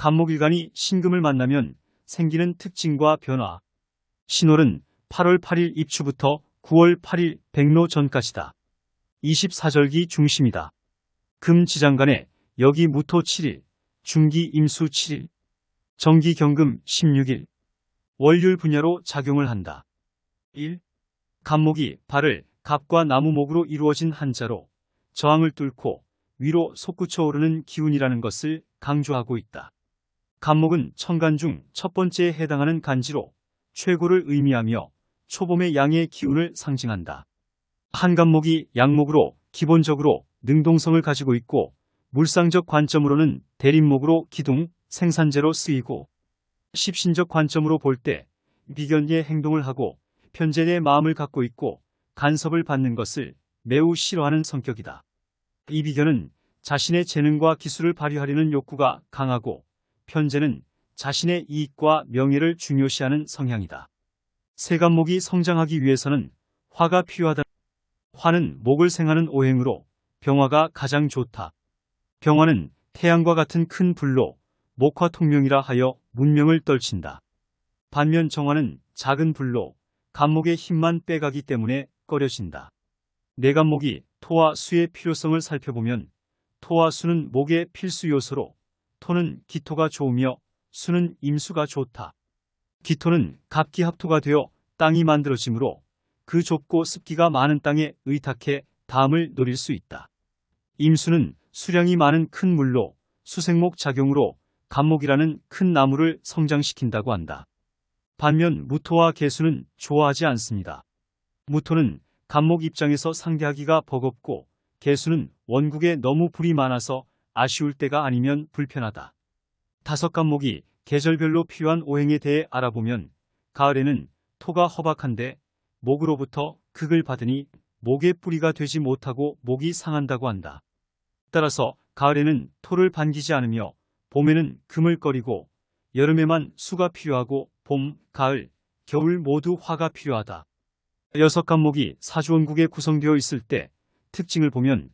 간목일간이 신금을 만나면 생기는 특징과 변화. 신월은 8월 8일 입추부터 9월 8일 백로 전까지다. 24절기 중심이다. 금지장간에 여기 무토 7일, 중기 임수 7일, 정기 경금 16일, 월율 분야로 작용을 한다. 1. 간목이 발을 갑과 나무목으로 이루어진 한자로 저항을 뚫고 위로 솟구쳐 오르는 기운이라는 것을 강조하고 있다. 간목은 천간 중 첫 번째에 해당하는 간지로 최고를 의미하며 초봄의 양의 기운을 상징한다. 한 간목이 양목으로 기본적으로 능동성을 가지고 있고 물상적 관점으로는 대립목으로 기둥, 생산재로 쓰이고 십신적 관점으로 볼때 비견의 행동을 하고 편제의 마음을 갖고 있고 간섭을 받는 것을 매우 싫어하는 성격이다. 이 비견은 자신의 재능과 기술을 발휘하려는 욕구가 강하고 편제는 자신의 이익과 명예를 중요시하는 성향이다. 세간목이 성장하기 위해서는 화가 필요하다. 화는 목을 생하는 오행으로 병화가 가장 좋다. 병화는 태양과 같은 큰 불로 목화 통명이라 하여 문명을 떨친다. 반면 정화는 작은 불로 간목의 힘만 빼가기 때문에 꺼려진다. 내간목이 토와 수의 필요성을 살펴보면 토와 수는 목의 필수 요소로 토는 기토가 좋으며 수는 임수가 좋다. 기토는 갑기합토가 되어 땅이 만들어지므로 그 좁고 습기가 많은 땅에 의탁해 담을 노릴 수 있다. 임수는 수량이 많은 큰 물로 수생목 작용으로 간목이라는 큰 나무를 성장시킨다고 한다. 반면 무토와 개수는 좋아하지 않습니다. 무토는 간목 입장에서 상대하기가 버겁고 개수는 원국에 너무 불이 많아서 아쉬울 때가 아니면 불편하다. 다섯 간목이 계절별로 필요한 오행에 대해 알아보면 가을에는 토가 허박한데 목으로부터 극을 받으니 목의 뿌리가 되지 못하고 목이 상한다고 한다. 따라서 가을에는 토를 반기지 않으며 봄에는 금을 꺼리고 여름에만 수가 필요하고 봄, 가을, 겨울 모두 화가 필요하다. 여섯 간목이 사주원국에 구성되어 있을 때 특징을 보면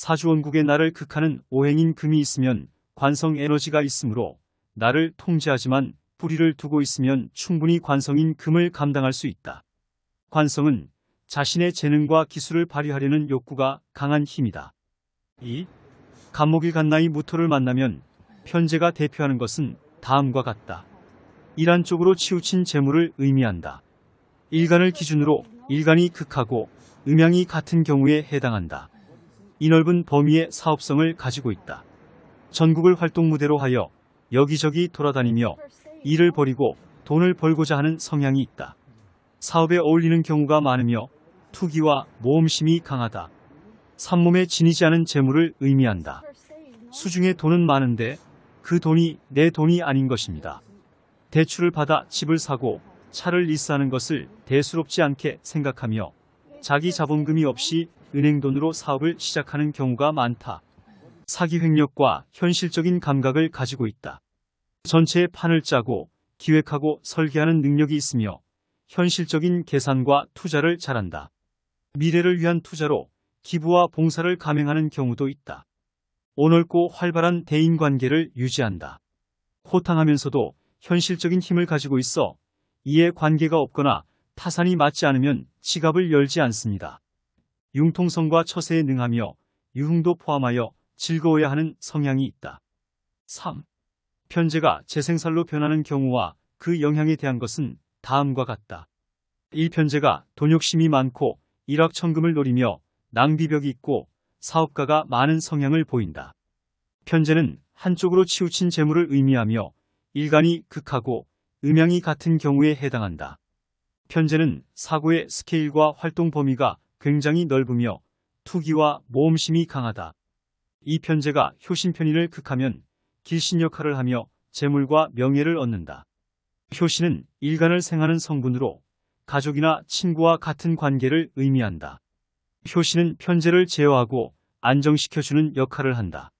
사주원국의 나를 극하는 오행인 금이 있으면 관성 에너지가 있으므로 나를 통제하지만 뿌리를 두고 있으면 충분히 관성인 금을 감당할 수 있다. 관성은 자신의 재능과 기술을 발휘하려는 욕구가 강한 힘이다. 2. 간목일 간나이 무토를 만나면 편제가 대표하는 것은 다음과 같다. 이란 쪽으로 치우친 재물을 의미한다. 일간을 기준으로 일간이 극하고 음양이 같은 경우에 해당한다. 이 넓은 범위의 사업성을 가지고 있다. 전국을 활동 무대로 하여 여기저기 돌아다니며 일을 벌이고 돈을 벌고자 하는 성향이 있다. 사업에 어울리는 경우가 많으며 투기와 모험심이 강하다. 산몸에 지니지 않은 재물을 의미한다. 수중에 돈은 많은데 그 돈이 내 돈이 아닌 것입니다. 대출을 받아 집을 사고 차를 리스하는 것을 대수롭지 않게 생각하며 자기 자본금이 없이 은행 돈으로 사업을 시작하는 경우가 많다. 사기 횡력과 현실적인 감각을 가지고 있다. 전체의 판을 짜고 기획하고 설계하는 능력이 있으며 현실적인 계산과 투자를 잘한다. 미래를 위한 투자로 기부와 봉사를 감행하는 경우도 있다. 오넓고 활발한 대인관계를 유지한다. 호탕하면서도 현실적인 힘을 가지고 있어 이에 관계가 없거나 타산이 맞지 않으면 지갑을 열지 않습니다. 융통성과 처세에 능하며 유흥도 포함하여 즐거워야 하는 성향이 있다. 3. 편제가 재생살로 변하는 경우와 그 영향에 대한 것은 다음과 같다. 1편제가 돈 욕심이 많고 일확천금을 노리며 낭비벽이 있고 사업가가 많은 성향을 보인다. 편제는 한쪽으로 치우친 재물을 의미하며 일간이 극하고 음양이 같은 경우에 해당한다. 편제는 사고의 스케일과 활동 범위가 굉장히 넓으며 투기와 모험심이 강하다. 이 편제가 효신편인을 극하면 길신 역할을 하며 재물과 명예를 얻는다. 효신은 일간을 생하는 성분으로 가족이나 친구와 같은 관계를 의미한다. 효신은 편제를 제어하고 안정시켜주는 역할을 한다.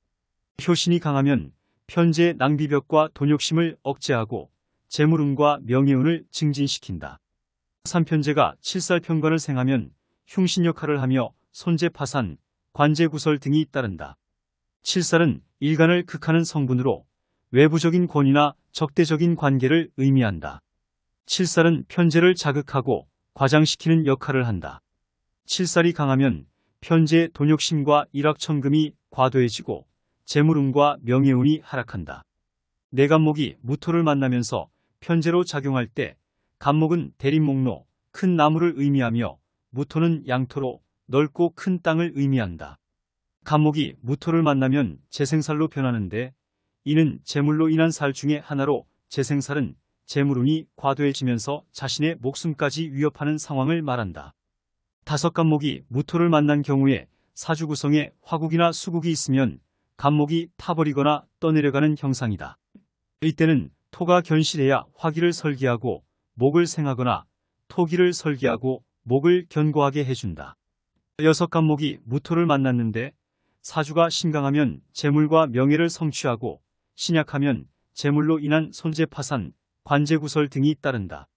효신이 강하면 편제의 낭비벽과 돈욕심을 억제하고 재물운과 명예운을 증진시킨다. 3편제가 칠살편관을 생하면 흉신 역할을 하며 손재 파산, 관제 구설 등이 따른다. 칠살은 일간을 극하는 성분으로 외부적인 권위나 적대적인 관계를 의미한다. 칠살은 편재를 자극하고 과장시키는 역할을 한다. 칠살이 강하면 편재의 돈욕심과 일확천금이 과도해지고 재물운과 명예운이 하락한다. 내간목이 무토를 만나면서 편재로 작용할 때 간목은 대립목로, 큰 나무를 의미하며 무토는 양토로 넓고 큰 땅을 의미한다. 간목이 무토를 만나면 재생살로 변하는데 이는 재물로 인한 살 중의 하나로 재생살은 재물운이 과도해지면서 자신의 목숨까지 위협하는 상황을 말한다. 다섯 간목이 무토를 만난 경우에 사주 구성에 화국이나 수국이 있으면 간목이 타버리거나 떠내려가는 형상이다. 이때는 토가 견실해야 화기를 설계하고 목을 생하거나 토기를 설계하고 목을 견고하게 해준다. 여섯 간목이 무토를 만났는데 사주가 신강하면 재물과 명예를 성취하고 신약하면 재물로 인한 손재 파산, 관제 구설 등이 따른다.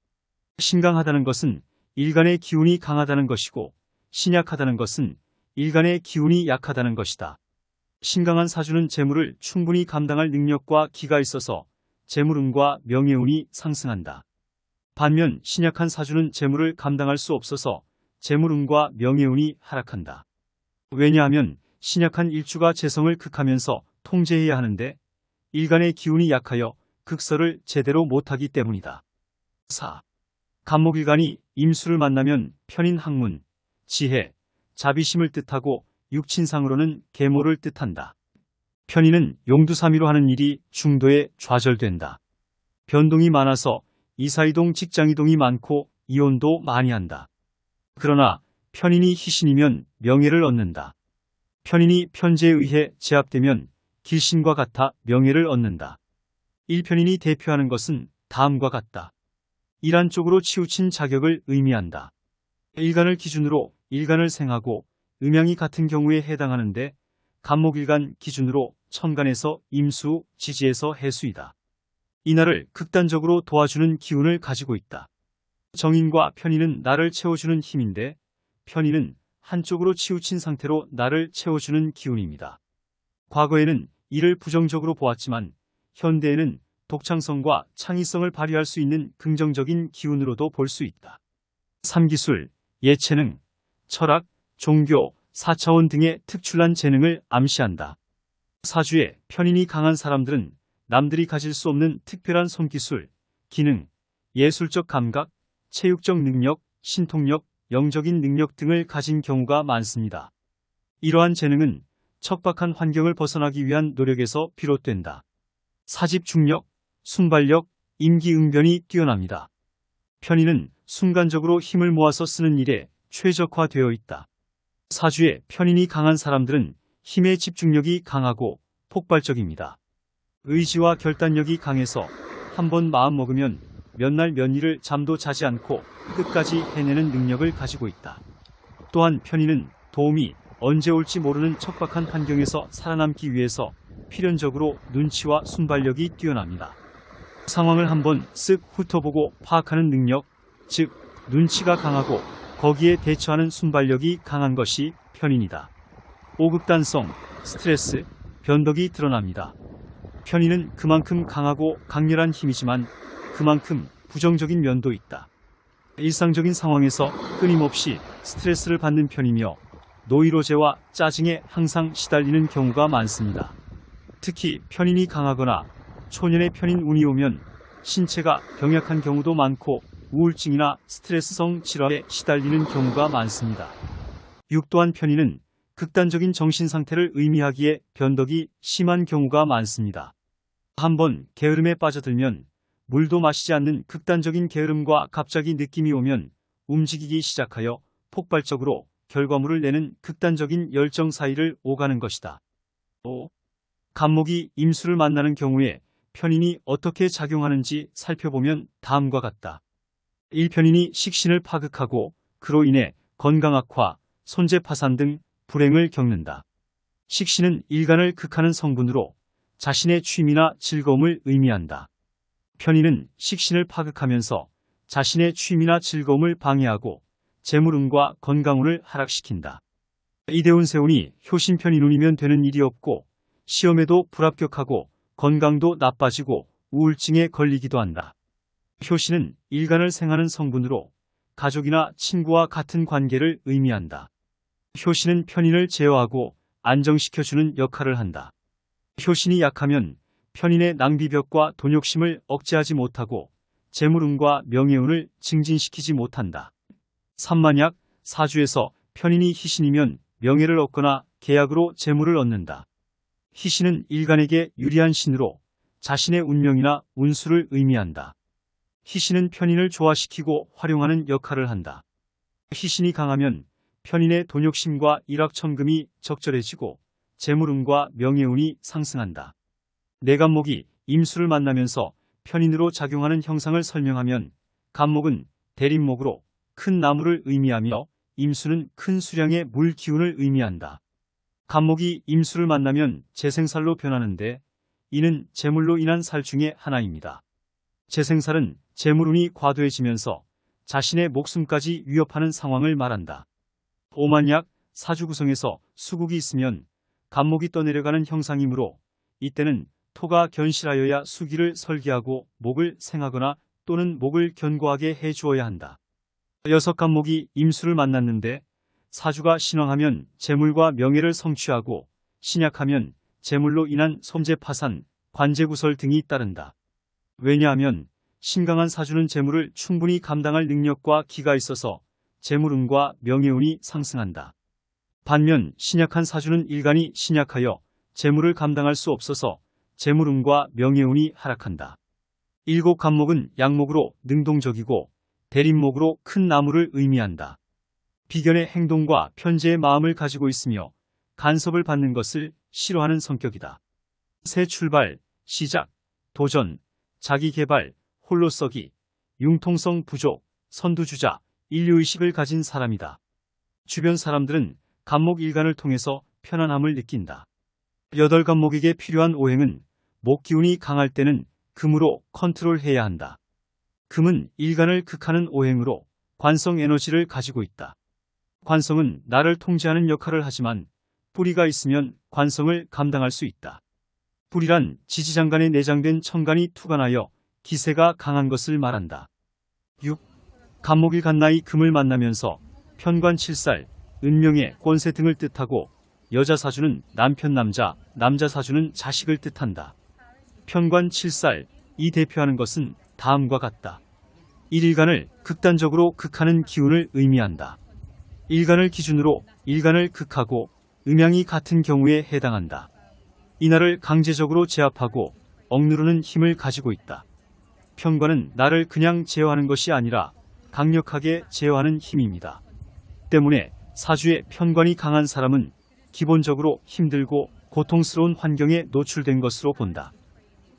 신강하다는 것은 일간의 기운이 강하다는 것이고 신약하다는 것은 일간의 기운이 약하다는 것이다. 신강한 사주는 재물을 충분히 감당할 능력과 기가 있어서 재물운과 명예운이 상승한다. 반면 신약한 사주는 재물을 감당할 수 없어서 재물운과 명예운이 하락한다. 왜냐하면 신약한 일주가 재성을 극하면서 통제해야 하는데 일간의 기운이 약하여 극설을 제대로 못하기 때문이다. 4. 간목일간이 임수를 만나면 편인 학문, 지혜, 자비심을 뜻하고 육친상으로는 계모를 뜻한다. 편인은 용두사미로 하는 일이 중도에 좌절된다. 변동이 많아서 이사이동 직장이동이 많고 이혼도 많이 한다. 그러나 편인이 희신이면 명예를 얻는다. 편인이 편제에 의해 제압되면 길신과 같아 명예를 얻는다. 일편인이 대표하는 것은 다음과 같다. 이란 쪽으로 치우친 자격을 의미한다. 일간을 기준으로 일간을 생하고 음양이 같은 경우에 해당하는데 간목일간 기준으로 천간에서 임수, 지지에서 해수이다. 이날을 극단적으로 도와주는 기운을 가지고 있다. 정인과 편인은 나를 채워주는 힘인데 편인은 한쪽으로 치우친 상태로 나를 채워주는 기운입니다. 과거에는 이를 부정적으로 보았지만 현대에는 독창성과 창의성을 발휘할 수 있는 긍정적인 기운으로도 볼 수 있다. 3기술, 예체능, 철학, 종교, 사차원 등의 특출난 재능을 암시한다. 사주에 편인이 강한 사람들은 남들이 가질 수 없는 특별한 손기술, 기능, 예술적 감각, 체육적 능력, 신통력, 영적인 능력 등을 가진 경우가 많습니다. 이러한 재능은 척박한 환경을 벗어나기 위한 노력에서 비롯된다. 사집 중력, 순발력, 임기응변이 뛰어납니다. 편인은 순간적으로 힘을 모아서 쓰는 일에 최적화되어 있다. 사주에 편인이 강한 사람들은 힘의 집중력이 강하고 폭발적입니다. 의지와 결단력이 강해서 한 번 마음 먹으면 몇 날 몇 일을 잠도 자지 않고 끝까지 해내는 능력을 가지고 있다. 또한 편인은 도움이 언제 올지 모르는 척박한 환경에서 살아남기 위해서 필연적으로 눈치와 순발력이 뛰어납니다. 상황을 한번 쓱 훑어보고 파악하는 능력, 즉 눈치가 강하고 거기에 대처하는 순발력이 강한 것이 편인이다. 오극단성, 스트레스, 변덕이 드러납니다. 편인은 그만큼 강하고 강렬한 힘이지만 그만큼 부정적인 면도 있다. 일상적인 상황에서 끊임없이 스트레스를 받는 편이며 노이로제와 짜증에 항상 시달리는 경우가 많습니다. 특히 편인이 강하거나 초년의 편인 운이 오면 신체가 병약한 경우도 많고 우울증이나 스트레스성 질환에 시달리는 경우가 많습니다. 6 또한 편인은 극단적인 정신 상태를 의미하기에 변덕이 심한 경우가 많습니다. 한번 게으름에 빠져들면 물도 마시지 않는 극단적인 게으름과 갑자기 느낌이 오면 움직이기 시작하여 폭발적으로 결과물을 내는 극단적인 열정 사이를 오가는 것이다. 5. 간목이 임수를 만나는 경우에 편인이 어떻게 작용하는지 살펴보면 다음과 같다. 1 편인이 식신을 파극하고 그로 인해 건강 악화, 손재 파산 등 불행을 겪는다. 식신은 일간을 극하는 성분으로 자신의 취미나 즐거움을 의미한다. 편인은 식신을 파극하면서 자신의 취미나 즐거움을 방해하고 재물운과 건강운을 하락시킨다. 이대운 세운이 효신편인운이면 되는 일이 없고 시험에도 불합격하고 건강도 나빠지고 우울증에 걸리기도 한다. 효시는 일간을 생하는 성분으로 가족이나 친구와 같은 관계를 의미한다. 효신은 편인을 제어하고 안정시켜주는 역할을 한다. 효신이 약하면 편인의 낭비벽과 돈욕심을 억제하지 못하고 재물운과 명예운을 증진시키지 못한다. 삼만약 사주에서 편인이 희신이면 명예를 얻거나 계약으로 재물을 얻는다. 희신은 일간에게 유리한 신으로 자신의 운명이나 운수를 의미한다. 희신은 편인을 조화시키고 활용하는 역할을 한다. 희신이 강하면 편인의 돈 욕심과 일확천금이 적절해지고 재물운과 명예운이 상승한다. 내간목이 임수를 만나면서 편인으로 작용하는 형상을 설명하면 간목은 대립목으로 큰 나무를 의미하며 임수는 큰 수량의 물 기운을 의미한다. 간목이 임수를 만나면 재생살로 변하는데 이는 재물로 인한 살 중의 하나입니다. 재생살은 재물운이 과도해지면서 자신의 목숨까지 위협하는 상황을 말한다. 오만약 사주 구성에서 수국이 있으면 간목이 떠내려가는 형상이므로 이때는 토가 견실하여야 수기를 설계하고 목을 생하거나 또는 목을 견고하게 해 주어야 한다. 여섯 간목이 임수를 만났는데 사주가 신왕하면 재물과 명예를 성취하고 신약하면 재물로 인한 손재 파산, 관제 구설 등이 따른다. 왜냐하면 신강한 사주는 재물을 충분히 감당할 능력과 기가 있어서 재물운과 명예운이 상승한다. 반면 신약한 사주는 일간이 신약하여 재물을 감당할 수 없어서 재물운과 명예운이 하락한다. 일곱 간목은 양목으로 능동적이고 대립목으로 큰 나무를 의미한다. 비견의 행동과 편재의 마음을 가지고 있으며 간섭을 받는 것을 싫어하는 성격이다. 새 출발, 시작, 도전, 자기 개발, 홀로서기, 융통성 부족, 선두주자, 인류의식을 가진 사람이다. 주변 사람들은 간목 일간을 통해서 편안함을 느낀다. 여덟 간목에게 필요한 오행은 목 기운이 강할 때는 금으로 컨트롤해야 한다. 금은 일간을 극하는 오행으로 관성 에너지를 가지고 있다. 관성은 나를 통제하는 역할을 하지만 뿌리가 있으면 관성을 감당할 수 있다. 뿌리란 지지장간에 내장된 천간이 투간하여 기세가 강한 것을 말한다. 6. 간목일 간나이 금을 만나면서 편관 칠살, 은명의 권세 등을 뜻하고 여자 사주는 남편 남자, 남자 사주는 자식을 뜻한다. 편관 칠살, 이 대표하는 것은 다음과 같다. 일간을 극단적으로 극하는 기운을 의미한다. 일간을 기준으로 일간을 극하고 음양이 같은 경우에 해당한다. 이날을 강제적으로 제압하고 억누르는 힘을 가지고 있다. 편관은 나를 그냥 제어하는 것이 아니라 강력하게 제어하는 힘입니다. 때문에 사주의 편관이 강한 사람은 기본적으로 힘들고 고통스러운 환경에 노출된 것으로 본다.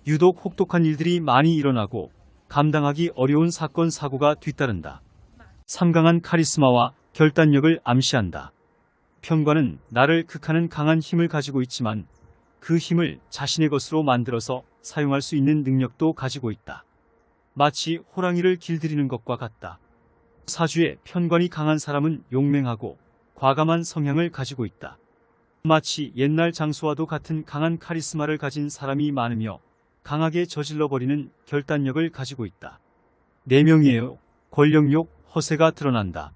유독 혹독한 일들이 많이 일어나고 감당하기 어려운 사건 사고가 뒤따른다. 삼강한 카리스마와 결단력을 암시한다. 편관은 나를 극하는 강한 힘을 가지고 있지만 그 힘을 자신의 것으로 만들어서 사용할 수 있는 능력도 가지고 있다. 마치 호랑이를 길들이는 것과 같다. 사주에 편관이 강한 사람은 용맹하고 과감한 성향을 가지고 있다. 마치 옛날 장수와도 같은 강한 카리스마를 가진 사람이 많으며 강하게 저질러버리는 결단력을 가지고 있다. 내명이에요. 권력욕, 허세가 드러난다.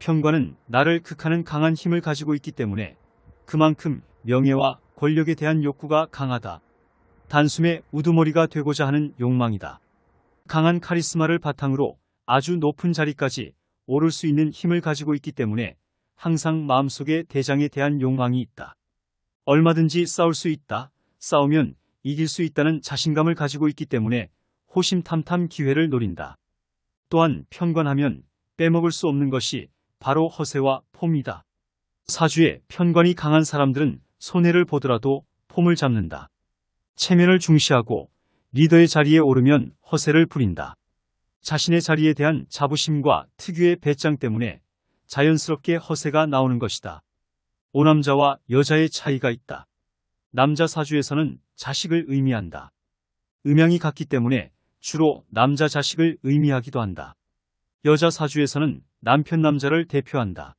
편관은 나를 극하는 강한 힘을 가지고 있기 때문에 그만큼 명예와 권력에 대한 욕구가 강하다. 단숨에 우두머리가 되고자 하는 욕망이다. 강한 카리스마를 바탕으로 아주 높은 자리까지 오를 수 있는 힘을 가지고 있기 때문에 항상 마음속에 대장에 대한 욕망이 있다. 얼마든지 싸울 수 있다. 싸우면 이길 수 있다는 자신감을 가지고 있기 때문에 호심탐탐 기회를 노린다. 또한 편관하면 빼먹을 수 없는 것이 바로 허세와 폼이다. 사주에 편관이 강한 사람들은 손해를 보더라도 폼을 잡는다. 체면을 중시하고 리더의 자리에 오르면 허세를 부린다. 자신의 자리에 대한 자부심과 특유의 배짱 때문에 자연스럽게 허세가 나오는 것이다. 오남자와 여자의 차이가 있다. 남자 사주에서는 자식을 의미한다. 음양이 같기 때문에 주로 남자 자식을 의미하기도 한다. 여자 사주에서는 남편 남자를 대표한다.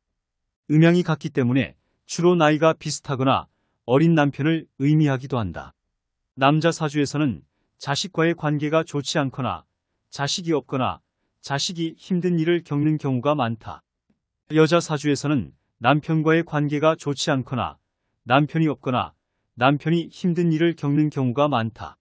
음양이 같기 때문에 주로 나이가 비슷하거나 어린 남편을 의미하기도 한다. 남자 사주에서는 자식과의 관계가 좋지 않거나 자식이 없거나 자식이 힘든 일을 겪는 경우가 많다. 여자 사주에서는 남편과의 관계가 좋지 않거나 남편이 없거나 남편이 힘든 일을 겪는 경우가 많다.